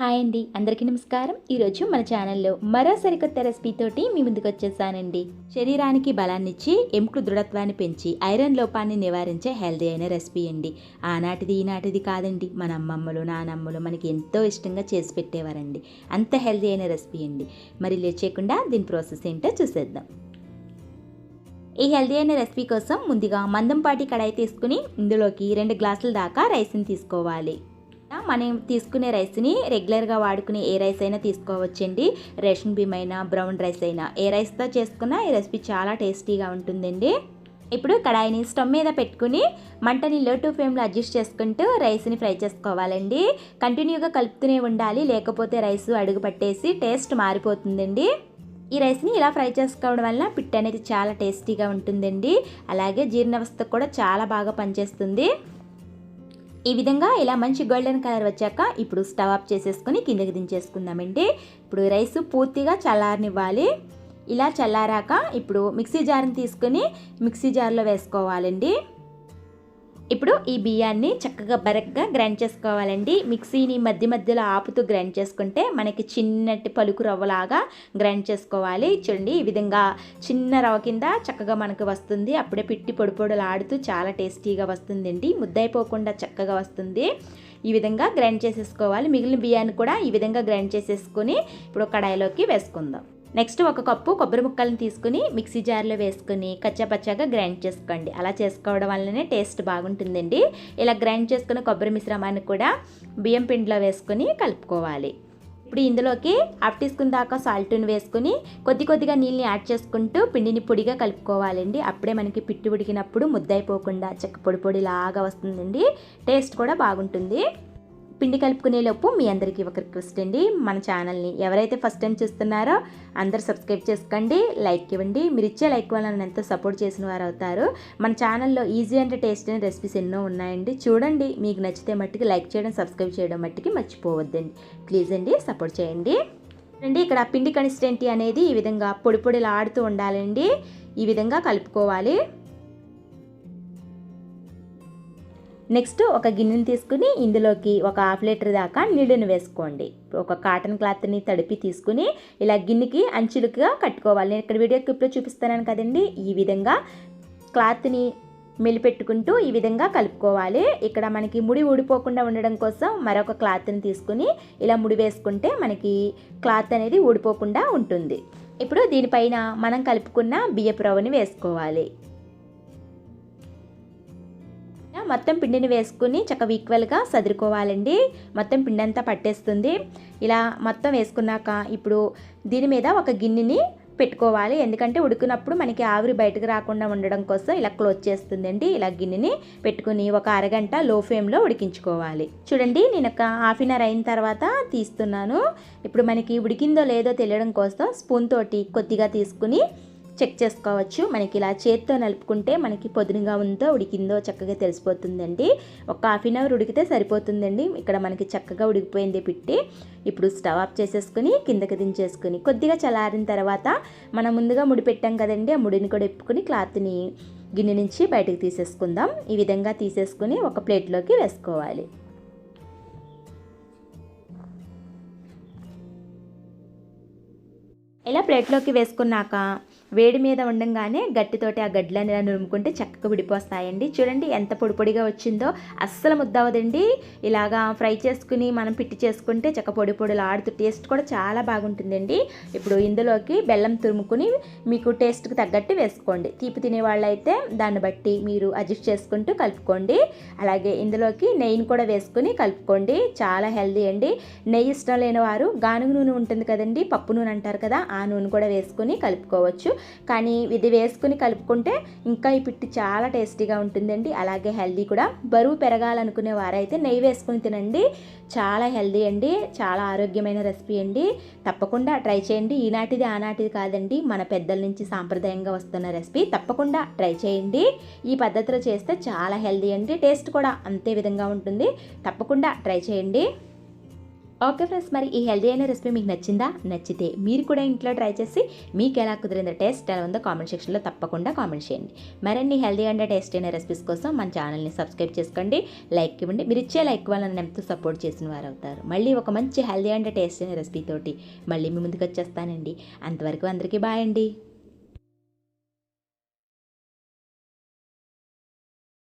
Hi అండి. అందరికీ నమస్కారం. ఈరోజు మన ఛానల్లో మరో సరికొత్త రెసిపీతోటి మీ ముందుకు వచ్చేసానండి. శరీరానికి బలాన్నిచ్చి ఎముకలు దృఢత్వాన్ని పెంచి ఐరన్ లోపాన్ని నివారించే హెల్దీ అయిన రెసిపీ అండి. ఆనాటిది ఈనాటిది కాదండి. మన అమ్మమ్మలు నానమ్మలు మనకి ఎంతో ఇష్టంగా చేసి పెట్టేవారండి. అంత హెల్దీ అయిన రెసిపీ అండి. మరి లేట్ చేయకుండా దీని ప్రాసెస్ ఏంటో చూసేద్దాం. ఈ హెల్దీ అయిన రెసిపీ కోసం ముందుగా మందంపాటి కడాయి తీసుకుని ఇందులోకి రెండు గ్లాసుల దాకా రైస్ని తీసుకోవాలి. మనం తీసుకునే రైస్ని రెగ్యులర్గా వాడుకునే ఏ రైస్ అయినా తీసుకోవచ్చండి. రేషన్ బియ్యం అయినా బ్రౌన్ రైస్ అయినా. ఏ రైస్తో చేసుకున్నా ఈ రెసిపీ చాలా టేస్టీగా ఉంటుందండి. ఇప్పుడు కడాయిని స్టవ్ మీద పెట్టుకుని మంటని లో టు ఫ్లేమ్లో అడ్జస్ట్ చేసుకుంటూ రైస్ని ఫ్రై చేసుకోవాలండి. కంటిన్యూగా కలుపుతూనే ఉండాలి లేకపోతే రైస్ అడుగు పట్టేసి టేస్ట్ మారిపోతుందండి. ఈ రైస్ని ఇలా ఫ్రై చేసుకోవడం వల్ల పిట్ అనేది చాలా టేస్టీగా ఉంటుందండి. అలాగే జీర్ణ వ్యవస్థ కూడా చాలా బాగా పనిచేస్తుంది. ఈ విధంగా ఇలా మంచి గోల్డెన్ కలర్ వచ్చాక ఇప్పుడు స్టవ్ ఆఫ్ చేసేసుకొని కిందకి దించేసుకుందామండి. ఇప్పుడు రైస్ పూర్తిగా చల్లారనివ్వాలి. ఇలా చల్లారాక ఇప్పుడు మిక్సీ జార్ని తీసుకొని మిక్సీ జార్లో వేసుకోవాలండి. ఇప్పుడు ఈ బియ్యాన్ని చక్కగా బరక్గా గ్రైండ్ చేసుకోవాలండి. మిక్సీని మధ్య మధ్యలో ఆపుతూ గ్రైండ్ చేసుకుంటే మనకి చిన్నటి పలుకు రవ్వలాగా గ్రైండ్ చేసుకోవాలి. చూడండి ఈ విధంగా చిన్న రవ్వ కింద చక్కగా మనకు వస్తుంది. అప్పుడే పిట్టి పొడిపొడులు ఆడుతూ చాలా టేస్టీగా వస్తుందండి. ముద్దైపోకుండా చక్కగా వస్తుంది. ఈ విధంగా గ్రైండ్ చేసేసుకోవాలి. మిగిలిన బియ్యాన్ని కూడా ఈ విధంగా గ్రైండ్ చేసేసుకొని ఇప్పుడు కడాయిలోకి వేసుకుందాం. నెక్స్ట్ ఒక కప్పు కొబ్బరి ముక్కలను తీసుకుని మిక్సీ జార్లో వేసుకుని కచ్చాపచ్చాగా గ్రైండ్ చేసుకోండి. అలా చేసుకోవడం వల్లనే టేస్ట్ బాగుంటుందండి. ఇలా గ్రైండ్ చేసుకున్న కొబ్బరి మిశ్రమాన్ని కూడా బియ్యం పిండిలో వేసుకొని కలుపుకోవాలి. ఇప్పుడు ఇందులోకి హాఫ్ టీ స్పూన్ దాకా సాల్ట్ని వేసుకుని కొద్ది కొద్దిగా నీళ్ళని యాడ్ చేసుకుంటూ పిండిని పొడిగా కలుపుకోవాలండి. అప్పుడే మనకి పిట్టు ఉడికినప్పుడు ముద్దైపోకుండా చెక్క పొడి పొడిలాగా వస్తుందండి. టేస్ట్ కూడా బాగుంటుంది. పిండి కలుపుకునే లోపు మీ అందరికీ ఒక రిక్వెస్ట్ అండి. మన ఛానల్ని ఎవరైతే ఫస్ట్ టైం చూస్తున్నారో అందరు సబ్స్క్రైబ్ చేసుకోండి లైక్ ఇవ్వండి. మీరు ఇచ్చే లైక్ వల్ల నన్ను ఎంతో సపోర్ట్ చేసిన వారు అవుతారు. మన ఛానల్లో ఈజీ అంటే టేస్ట్ అయిన రెసిపీస్ ఎన్నో ఉన్నాయండి. చూడండి మీకు నచ్చితే మట్టికి లైక్ చేయడం సబ్స్క్రైబ్ చేయడం మట్టికి మర్చిపోవద్దండి. ప్లీజ్ అండి సపోర్ట్ చేయండి. అండి ఇక్కడ పిండి కన్సిస్టెంటీ అనేది ఈ విధంగా పొడి పొడిలా ఆడుతూ ఉండాలండి. ఈ విధంగా కలుపుకోవాలి. నెక్స్ట్ ఒక గిన్నెని తీసుకుని ఇందులోకి ఒక హాఫ్ లీటర్ దాకా నీళ్ళను వేసుకోండి. ఒక కాటన్ క్లాత్ని తడిపి తీసుకుని ఇలా గిన్నెకి అంచులుగా కట్టుకోవాలి. నేను ఇక్కడ వీడియో క్లిప్లో చూపిస్తున్నాను కదండి. ఈ విధంగా క్లాత్ని మెలిపెట్టుకుంటూ ఈ విధంగా కలుపుకోవాలి. ఇక్కడ మనకి ముడి ఊడిపోకుండా ఉండడం కోసం మరొక క్లాత్ని తీసుకుని ఇలా ముడి వేసుకుంటే మనకి క్లాత్ అనేది ఊడిపోకుండా ఉంటుంది. ఇప్పుడు దీనిపైన మనం కలుపుకున్న బియ్యపు రవ్వని వేసుకోవాలి. మొత్తం పిండిని వేసుకుని చక్కగా ఈక్వల్గా సదురుకోవాలండి. మొత్తం పిండి అంతా పట్టేస్తుంది. ఇలా మొత్తం వేసుకున్నాక ఇప్పుడు దీని మీద ఒక గిన్నెని పెట్టుకోవాలి. ఎందుకంటే ఉడికినప్పుడు మనకి ఆవిరి బయటకు రాకుండా ఉండడం కోసం ఇలా క్లోజ్ చేస్తుందండి. ఇలా గిన్నెని పెట్టుకుని ఒక అరగంట లో ఫ్లేమ్లో ఉడికించుకోవాలి. చూడండి నేను ఒక హాఫ్ అన్ అవర్ అయిన తర్వాత తీస్తున్నాను. ఇప్పుడు మనకి ఉడికిందో లేదో తెలియడం కోసం స్పూన్ తోటి కొద్దిగా తీసుకుని చెక్ చేసుకోవచ్చు. మనకి ఇలా చేత్తో నలుపుకుంటే మనకి పొదునుగా ఉందో ఉడికిందో చక్కగా తెలిసిపోతుందండి. ఒక హాఫ్ అన్ అవర్ ఉడికితే సరిపోతుందండి. ఇక్కడ మనకి చక్కగా ఉడికిపోయింది పిట్టి. ఇప్పుడు స్టవ్ ఆఫ్ చేసేసుకుని కిందకి దించేసుకుని కొద్దిగా చల్లారిన తర్వాత మనం ముందుగా ముడి పెట్టాం కదండి ఆ ముడిని కూడా ఇప్పుకుని క్లాత్ని గిన్నె నుంచి బయటకు తీసేసుకుందాం. ఈ విధంగా తీసేసుకుని ఒక ప్లేట్లోకి వేసుకోవాలి. ఇలా ప్లేట్లోకి వేసుకున్నాక వేడి మీద ఉండంగానే గట్టితోటి ఆ గడ్డలని ఇలా నురుముకుంటే చక్కగా విడిపోస్తాయండి. చూడండి ఎంత పొడి పొడిగా వచ్చిందో. అస్సలు ముద్దవదండి ఇలాగా ఫ్రై చేసుకుని మనం పిట్టి చేసుకుంటే చక్క పొడి పొడులు ఆడుతూ టేస్ట్ కూడా చాలా బాగుంటుందండి. ఇప్పుడు ఇందులోకి బెల్లం తురుముకుని మీకు టేస్ట్కి తగ్గట్టు వేసుకోండి. తీపి తినే వాళ్ళైతే దాన్ని బట్టి మీరు అడ్జస్ట్ చేసుకుంటూ కలుపుకోండి. అలాగే ఇందులోకి నెయ్యిని కూడా వేసుకుని కలుపుకోండి. చాలా హెల్దీ అండి. నెయ్యి ఇష్టం లేని వారు గానుగ నూనె ఉంటుంది కదండి పప్పు నూనె అంటారు కదా ఆ ఆ నూనె కూడా వేసుకుని కలుపుకోవచ్చు. కానీ ఇది వేసుకుని కలుపుకుంటే ఇంకా ఈ పిట్టి చాలా టేస్టీగా ఉంటుందండి. అలాగే హెల్దీ కూడా. బరువు పెరగాలనుకునే వారైతే నెయ్యి వేసుకుని తినండి. చాలా హెల్దీ అండి. చాలా ఆరోగ్యమైన రెసిపీ అండి. తప్పకుండా ట్రై చేయండి. ఈనాటిది ఆనాటిది కాదండి. మన పెద్దల నుంచి సాంప్రదాయంగా వస్తున్న రెసిపీ. తప్పకుండా ట్రై చేయండి. ఈ పద్ధతిలో చేస్తే చాలా హెల్దీ అండి. టేస్ట్ కూడా అంతే విధంగా ఉంటుంది. తప్పకుండా ట్రై చేయండి. ఓకే ఫ్రెండ్స్ మరి ఈ హెల్దీ అయిన రెసిపీ మీకు నచ్చిందా? నచ్చితే మీరు కూడా ఇంట్లో ట్రై చేసి మీకు ఎలా కుదిరిందో టేస్ట్ ఎలా ఉందో కామెంట్ సెక్షన్లో తప్పకుండా కామెంట్ చేయండి. మరిన్ని హెల్దీ అండ్ టేస్ట్ అయిన రెసిపీస్ కోసం మన ఛానల్ని సబ్స్క్రైబ్ చేసుకోండి లైక్ ఇవ్వండి. మీరు ఇచ్చే లైక్ వాళ్ళని ఎంతో సపోర్ట్ చేసిన వారు అవుతారు. మళ్ళీ ఒక మంచి హెల్దీ అండ్ టేస్ట్ అయిన రెసిపీ తోటి మళ్ళీ మీ ముందుకు వచ్చేస్తానండి. అంతవరకు అందరికీ బాయ్ అండి.